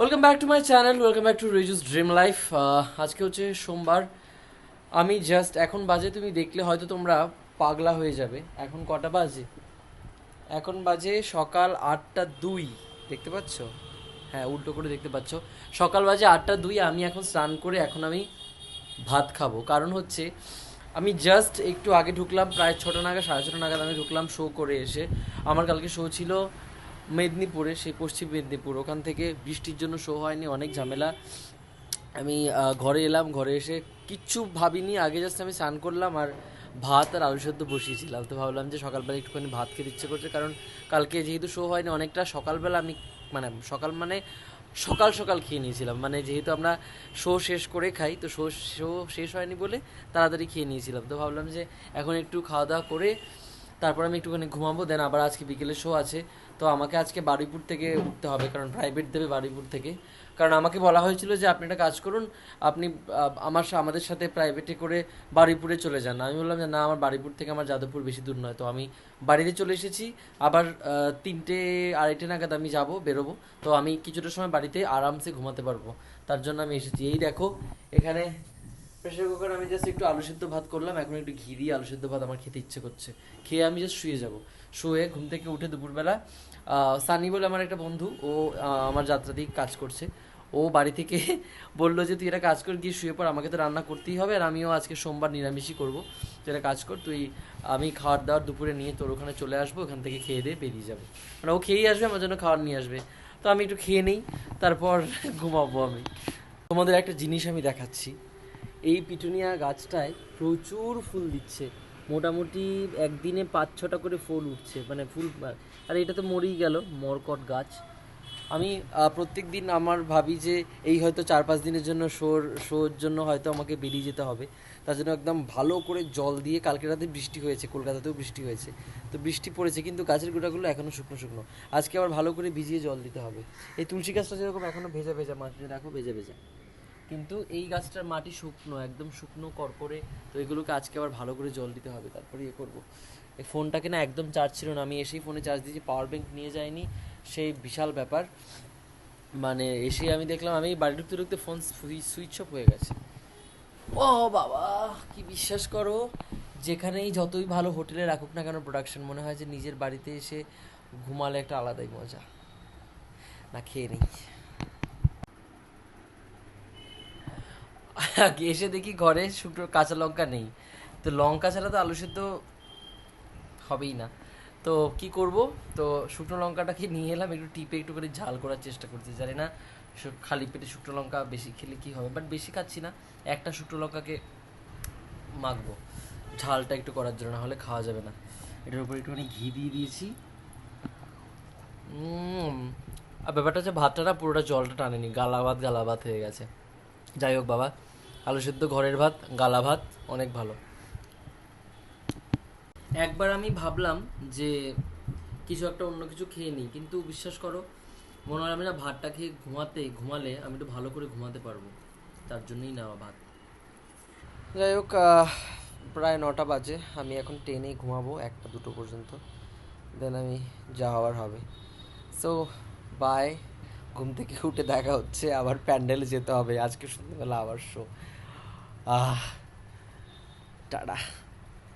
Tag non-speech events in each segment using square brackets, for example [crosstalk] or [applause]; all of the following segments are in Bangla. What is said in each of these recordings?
Welcome back to my channel welcome back to Riju's dream life আজকে হচ্ছে সোমবার। আমি জাস্ট এখন বাজে, তুমি দেখলে হয়তো তোমরা পাগলা হয়ে যাবে। এখন কটা বাজে? এখন বাজে সকাল আটটা দুই, দেখতে পাচ্ছ? হ্যাঁ উল্টো করে দেখতে পাচ্ছ। সকাল বাজে আটটা দুই, আমি এখন স্নান করে এখন আমি ভাত খাব। কারণ হচ্ছে, আমি জাস্ট একটু আগে ঢুকলাম, প্রায় ছটা নাগাদ, সাড়ে ছটা নাগাদ আমি ঢুকলাম শো করে এসে। আমার কালকে শো ছিল মেদিনীপুরে, সেই পশ্চিম মেদিনীপুর। ওখান থেকে বৃষ্টির জন্য শো হয়নি, অনেক ঝামেলা। আমি ঘরে এলাম, ঘরে এসে কিচ্ছু ভাবিনি, আগে জাস্ট আমি স্নান করলাম আর ভাত আর আলু সেদ্ধ বসিয়েছিলাম। তো ভাবলাম যে সকালবেলা একটুখানি ভাত খেতে ইচ্ছে করছে, কারণ কালকে যেহেতু শো হয়নি, অনেকটা সকালবেলা আমি মানে সকাল মানে সকাল সকাল খেয়ে নিয়েছিলাম। মানে যেহেতু আমরা শো শেষ করে খাই, তো শো শো শেষ হয়নি বলে তাড়াতাড়ি খেয়ে নিয়েছিলাম। তো ভাবলাম যে এখন একটু খাওয়া দাওয়া করে তারপর আমি একটুখানি ঘুমাবো, দেন আবার আজকে বিকেলে শো আছে। তো আমাকে আজকে বারুইপুর থেকে উঠতে হবে, কারণ প্রাইভেট দেবে বারুইপুর থেকে। কারণ আমাকে বলা হয়েছিল যে আপনি একটা কাজ করুন, আপনি আমার আমাদের সাথে প্রাইভেটে করে বারুইপুরে চলে যান। আমি বললাম যে না, আমার বারুইপুর থেকে আমার যাদবপুর বেশি দূর নয়। তো আমি বাড়িতে চলে এসেছি, আবার তিনটে, আড়াইটে নাগাদ আমি যাব, বেরোবো। তো আমি কিছুটা সময় বাড়িতে আরামসে ঘুমাতে পারব। তার জন্য আমি এসেছি। এই দেখো, এখানে প্রেশার কুকার আমি জাস্ট একটু আলু সিদ্ধ ভাত করলাম, এখন একটু ঘি দিয়ে আলু সিদ্ধ ভাত আমার খেতে ইচ্ছে করছে। খেয়ে আমি জাস্ট শুয়ে যাব। শুয়ে ঘুম থেকে উঠে দুপুরবেলা সানি বলে আমার একটা বন্ধু, ও আমার যাত্রাতেই কাজ করছে। ও বাড়ি থেকে [laughs] বলল যে, তুই এটা কাজ কর, গিয়ে শুয়ে পর আমাকে তো রান্না করতেই হবে, আর আমিও আজকে সোমবার নিরামিষই করব। তুই এটা কাজ কর, তুই, আমি খাওয়ার দাওয়ার দুপুরে নিয়ে তোর ওখানে চলে আসব, ওখান থেকে খেয়ে দিয়ে বেরিয়ে যাব। মানে ও খেয়েই আসবে, আমার জন্য খাবার নিয়ে আসবে। তো আমি একটু খেয়ে নেই, তারপর [laughs] ঘুমাবো আমি। তোমাদের একটা জিনিস আমি দেখাচ্ছি। এই পিটুনিয়া গাছটায় প্রচুর ফুল দিচ্ছে। মোটামুটি একদিনে পাঁচ ছটা করে ফুল উঠছে। মানে ফুল, আর এটা তো মরেই গেল, মরকট গাছ। আমি প্রত্যেক দিন আমার ভাবি যে এই হয়তো চার পাঁচ দিনের জন্য শোর শোর জন্য হয়তো আমাকে বেরিয়ে যেতে হবে। তার জন্য একদম ভালো করে জল দিয়ে কালকে রাতে বৃষ্টি হয়েছে, কলকাতাতেও বৃষ্টি হয়েছে। তো বৃষ্টি পড়েছে, কিন্তু গাছের গোড়াগুলো এখনও শুকনো শুকনো। আজকে আবার ভালো করে ভিজিয়ে জল দিতে হবে। এই তুলসী গাছটা যেরকম এখনও ভেজা ভেজা মাটি রাখো, ভেজা ভেজা। কিন্তু এই গাছটার মাটি শুকনো, একদম শুকনো করকরে, তো এগুলোকে আজকে আবার ভালো করে জল দিতে হবে, তারপরে ইয়ে করব। এই ফোনটাকে না একদম চার্জ ছিল না, আমি এসেই ফোনে চার্জ দিয়েছি পাওয়ার ব্যাংক নিয়ে যাইনি সেই বিশাল ব্যাপার। মানে এসে আমি দেখলাম, আমি বাড়ি ঢুকতে ঢুকতে ফোন সুইচ অফ হয়ে গেছে। ও বাবা, কি বিশ্বাস করো, যেখানেই যতই ভালো হোটেলে রাখুক না কেন প্রোডাকশন মনে হয় যে নিজের বাড়িতে এসে ঘুমালে একটা আলাদাই মজা। না খেয়ে নেই। এসে দেখি ঘরে শুকনো কাঁচা লঙ্কা নেই। তো লঙ্কা ছাড়া তো আলু সেদ্ধ হবেই না। তো কি করব? তো শুকনো লঙ্কাটাকে নিয়ে এলাম, একটু টিপে একটু করে ঝাল করার চেষ্টা করছি। জানি না খালি পেটে শুকনো লঙ্কা বেশি খেলে কি হবে বাট বেশি খাচ্ছি না। একটা শুকনো লঙ্কাকে মাখবো। ঝালটা একটু করার জন্য না হলে খাওয়া যাবে না। এটার উপর একটুখানি ঘি দিয়ে দিয়েছি। আর ব্যাপারটা হচ্ছে ভাতটা না পুরোটা জলটা টানেনি গালা ভাত গালা ভাত হয়ে গেছে। যাই হোক বাবা আলু সেদ্ধ, ঘরের ভাত, গালা ভাত, অনেক ভালো। একবার আমি ভাবলাম যে কিছু একটা অন্য কিছু খেয়ে নিই, কিন্তু বিশ্বাস করো, মনে হয় আমি না ভাতটা খেয়ে ঘুমাতে, ঘুমালে আমি একটু ভালো করে ঘুমাতে পারব। তার জন্যই নেওয়া ভাত। যাই হোক প্রায় নটা বাজে, আমি এখন ট্রেনেই ঘুমাবো একটা দুটো পর্যন্ত। দেন আমি যা হওয়ার হবে। সো বাই ঘুম থেকে উঠে দেখা হচ্ছে আবার প্যান্ডেলে যেতে হবে আজকে সন্ধ্যেবেলা আবার শো আহ টাটা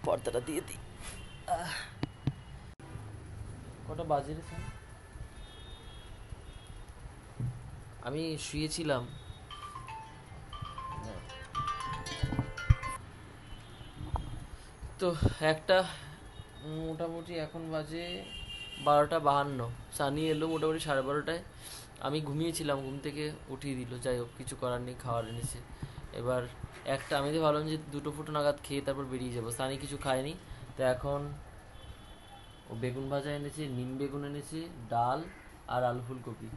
পর্দাটা দিয়ে দিই। কটা বাজে রে আমি শুয়েছিলাম। হ্যাঁ। তো একটা মোটামুটি এখন বাজে বারোটা বাহান্ন। সানি এলো মোটামুটি সাড়ে বারোটায়। আমি ঘুমিয়েছিলাম, ঘুম থেকে উঠিয়ে দিল, যাই হোক, কিছু করার নেই, খাওয়ার এনেছে। এবার একটা, আমি তো ভাবলাম যে দুটো ফুটো নাগাদ খেয়ে তারপর বেরিয়ে যাব। সানি কিছু খায়নি, তো এখন ও বেগুন ভাজা এনেছে, নিম বেগুন এনেছে, ডাল আর আলু ফুলকপি।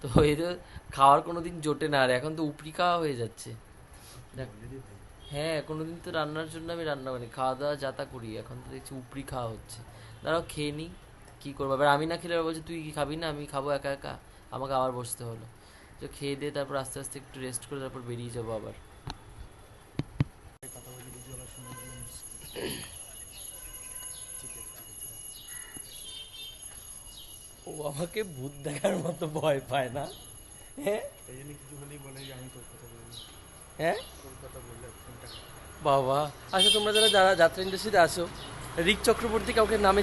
তো এদের খাওয়ার কোনো দিন জোটে না, আর এখন তো উপরি খাওয়া হয়ে যাচ্ছে। হ্যাঁ কোনো দিন তো রান্নার জন্য আমি রান্না করি খাওয়া দাওয়া যাতা করি, এখন তো দেখছি উপরি খাওয়া হচ্ছে। দাঁড়াও, খেয়ে নিই কী করব? এবার আমি না খেলে বলছে, তুই কি খাবি না? আমি খাব একা একা। আমাকে আবার বসতে হলো। তো খেয়ে দিয়ে তারপর আস্তে আস্তে একটু রেস্ট করে তারপর বেরিয়ে যাব আবার। ও আমাকে ভূত দেখার মতো ভয় পায় না। হ্যাঁ? কিছু হলেই বলে বলি হ্যাঁ? বললে বাবা আচ্ছা তোমরা যারা যারা যাত্রা ইন্ডাস্ট্রিতে আসো রিক চক্রবর্তী কাউকে নামে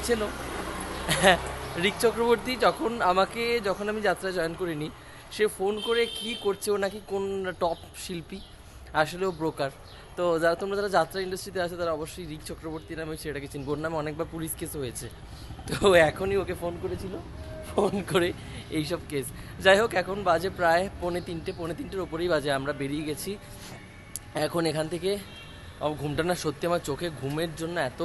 হ্যাঁ, রিক চক্রবর্তী যখন আমাকে, যখন আমি যাত্রা জয়েন করিনি, সে ফোন করে কি করছে ও নাকি কোন টপ শিল্পী? আসলে ও ব্রোকার তো যারা, তোমরা যারা যাত্রা ইন্ডাস্ট্রিতে আছে তারা অবশ্যই রিক চক্রবর্তী নামে সেটাকে চিনবো। ওর নামে অনেকবার পুলিশ কেস হয়েছে। তো এখনই ওকে ফোন করেছিল। ফোন করে এইসব কেস যাই হোক, এখন বাজে প্রায় পৌনে তিনটে, পৌনে তিনটের ওপরেই বাজে। আমরা বেরিয়ে গেছি। এখন এখান থেকে ঘুমটা না সত্যি আমার চোখে ঘুমের জন্য এত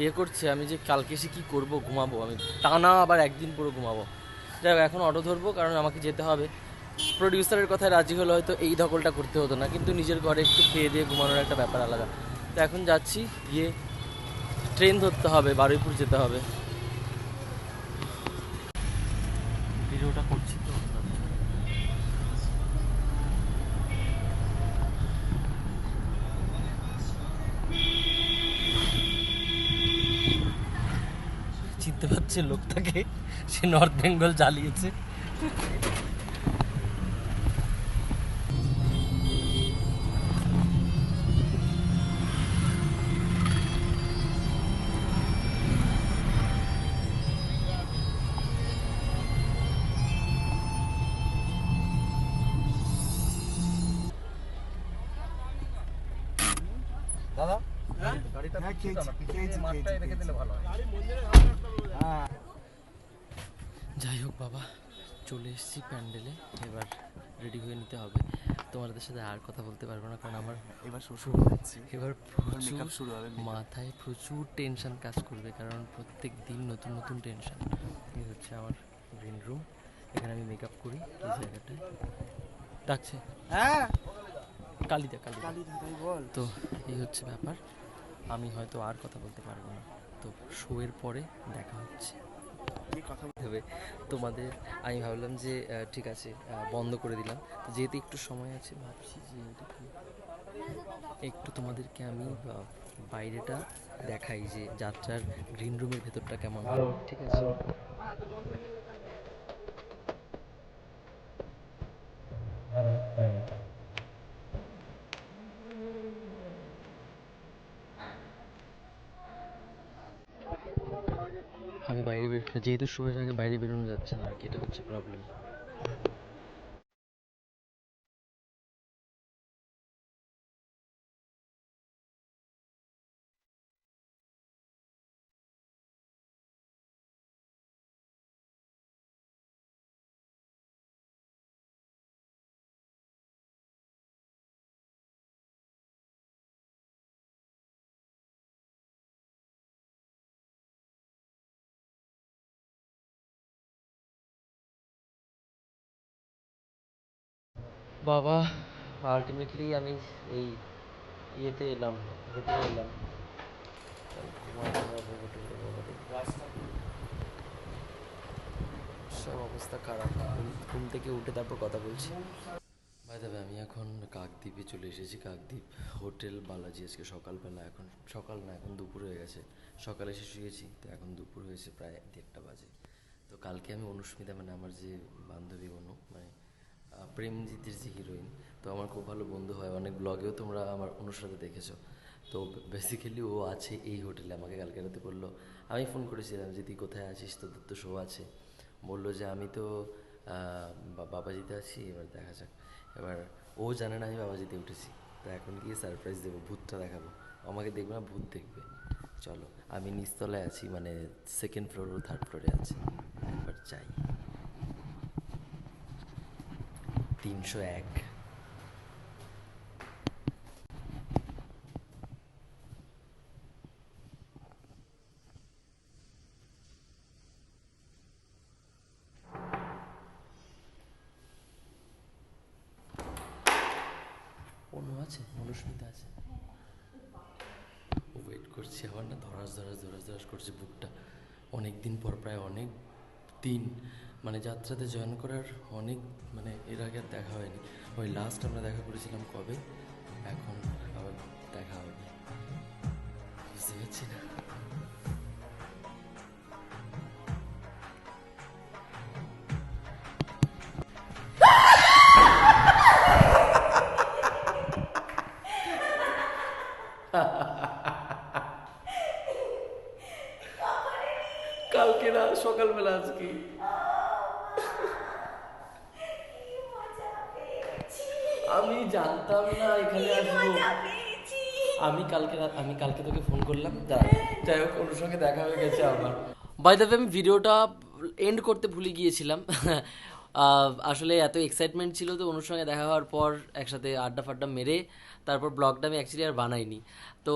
ইয়ে করছে, আমি যে কালকে এসে কী করব, ঘুমাবো। আমি টানা আবার একদিন পুরো ঘুমাবো। যাই হোক, এখন অটো ধরবো, কারণ আমাকে যেতে হবে। প্রডিউসারের কথায় রাজি হলে হয়তো এই ধকলটা করতে হতো না, কিন্তু নিজের ঘরে একটু খেয়ে দিয়ে ঘুমানোর একটা ব্যাপার আলাদা। তো এখন যাচ্ছি, গিয়ে ট্রেন ধরতে হবে, বারুইপুর যেতে হবে। ভিডিওটা করছি তো। পারছে লোকটাকে সে নর্থ বেঙ্গল জ্বালিয়েছে। দাদা? গাড়িটা হ্যাঁ খেয়েছি খেয়েছি মাঠটাই রেখে দিলে ভালো হয়। হ্যাঁ যাই হোক বাবা চলে এসেছি প্যান্ডেলে। এবার রেডি হয়ে নিতে হবে। তোমাদের সাথে আর কথা বলতে পারব না কারণ আমার এবার শ্বশুর হচ্ছে এবার প্রচুর শুরু হবে মাথায় প্রচুর টেনশন কাজ করবে কারণ প্রত্যেক দিন নতুন নতুন টেনশন এই হচ্ছে আমার গ্রিন রুম এখানে আমি মেকআপ করি এই জায়গাটায়। ডাকছে হ্যাঁ। কালিদা কালিদা কালী বল। তো এই হচ্ছে ব্যাপার। আমি হয়তো আর কথা বলতে পারব না। তো শোয়ের পরে দেখা হচ্ছে। কথা হবে। তোমাদের আমি ভাবলাম যে ঠিক আছে বন্ধ করে দিলাম। যেহেতু একটু সময় আছে ভাবছি যে একটু তোমাদেরকে আমি বাইরেটা দেখাই যে যাত্রার গ্রিন রুমের ভেতরটা কেমন। ঠিক আছে? যেহেতু সময়ের আগে বাইরে বেরোনো যাচ্ছে না আর কি এটা হচ্ছে প্রবলেম বাবা আলটিমেটলি আমি এই ইয়েতে এলাম হোটেলে এলাম। সব অবস্থা খারাপ। ঘুম- ঘুম থেকে উঠে তারপর কথা বলছি। ভাই তবে আমি এখন কাকদ্বীপে চলে এসেছি কাকদ্বীপ হোটেল বালাজি আজকে সকালবেলা। এখন সকাল না এখন দুপুর হয়ে গেছে। সকালে এসে শুয়েছি তো এখন দুপুর হয়েছে প্রায় দেড়টা বাজে। তো কালকে আমি অনুস্মিতা মানে আমার যে বান্ধবী অনু মানে প্রেমজিতের যে হিরোইন তো আমার খুব ভালো বন্ধু হয়। অনেক ব্লগেও তোমরা আমার অনুর সাথে দেখেছ। তো বেসিক্যালি ও আছে এই হোটেলে আমাকে কালকে রাতে বলল, আমি ফোন করেছিলাম যে, তুই কোথায় আছিস? তোদের তো শো আছে। বলল যে, আমি তো বাবাজিতে আছি। এবার দেখা যাক। এবার ও জানে না আমি বাবাজিতে উঠেছি। তো এখন গিয়ে সারপ্রাইজ দেবো, ভূতটা দেখাবো। আমাকে দেখবে না, ভূত দেখবে। চলো, আমি নিচতলায় আছি মানে সেকেন্ড ফ্লোর ও থার্ড ফ্লোরে আছি। একবার চাই তিনশো এক। আছে? মনুস্মিতা আছে। ওয়েট করছি আমার না, ধরাস ধরাস ধরাস ধরাস করছে বুকটা। অনেক দিন পর প্রায় অনেক দিন। মানে যাত্রাতে জয়েন করার অনেক মানে এর আগে দেখা হয়নি। ওই লাস্ট আমরা দেখা করেছিলাম কবে? এখন আজকে। আমি জানতাম না এখানে আসব। আমি কালকে আমি কালকে তোকে ফোন করলাম। যাই হোক ওর সঙ্গে দেখা হয়ে গেছে আমার বাই দ্য আমি ভিডিওটা এন্ড করতে ভুলে গিয়েছিলাম। [laughs] আসলে এত এক্সাইটমেন্ট ছিল তো ওর সঙ্গে দেখা হওয়ার পর একসাথে আড্ডা ফাড্ডা মেরে তারপর ব্লগটা আমি অ্যাকচুয়ালি আর বানাইনি। তো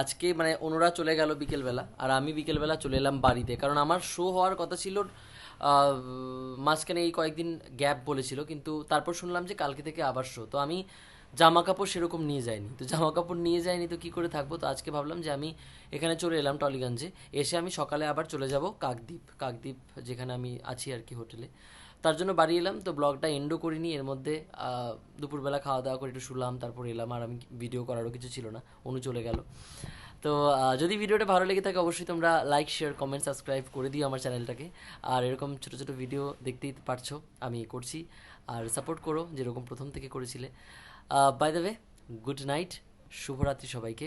আজকে মানে ওনারা চলে গেল বিকেলবেলা, আর আমি বিকেলবেলা চলে এলাম বাড়িতে। কারণ আমার শো হওয়ার কথা ছিল মাঝখানে এই কয়েকদিন গ্যাপ বলেছিল, কিন্তু তারপর শুনলাম যে কালকে থেকে আবার শো তো আমি জামা কাপড় সেরকম নিয়ে যাইনি। তো জামা কাপড় নিয়ে যাইনি তো কি করে থাকব? তো আজকে ভাবলাম যে আমি এখানে চলে এলাম টলিগঞ্জে। এসে আমি সকালে আবার চলে যাব কাকদ্বীপ কাকদ্বীপ যেখানে আমি আছি আর কি হোটেলে তার জন্য বাড়ি এলাম, তো ব্লগটা এন্ডও করিনি। এর মধ্যে দুপুরবেলা খাওয়া দাওয়া করে একটু শুলাম, তারপর এলাম, আর আমি ভিডিও করারও কিছু ছিল না, অনু চলে গেল। তো যদি ভিডিওটা ভালো লেগে থাকে, অবশ্যই তোমরা লাইক শেয়ার কমেন্ট সাবস্ক্রাইব করে দিও আমার চ্যানেলটাকে। আর এরকম ছোটো ছোটো ভিডিও দেখতেই পারছ, আমি করছি। আর সাপোর্ট করো, যেরকম প্রথম থেকে করেছিলে। By the way good night শুভরাত্রি সবাইকে।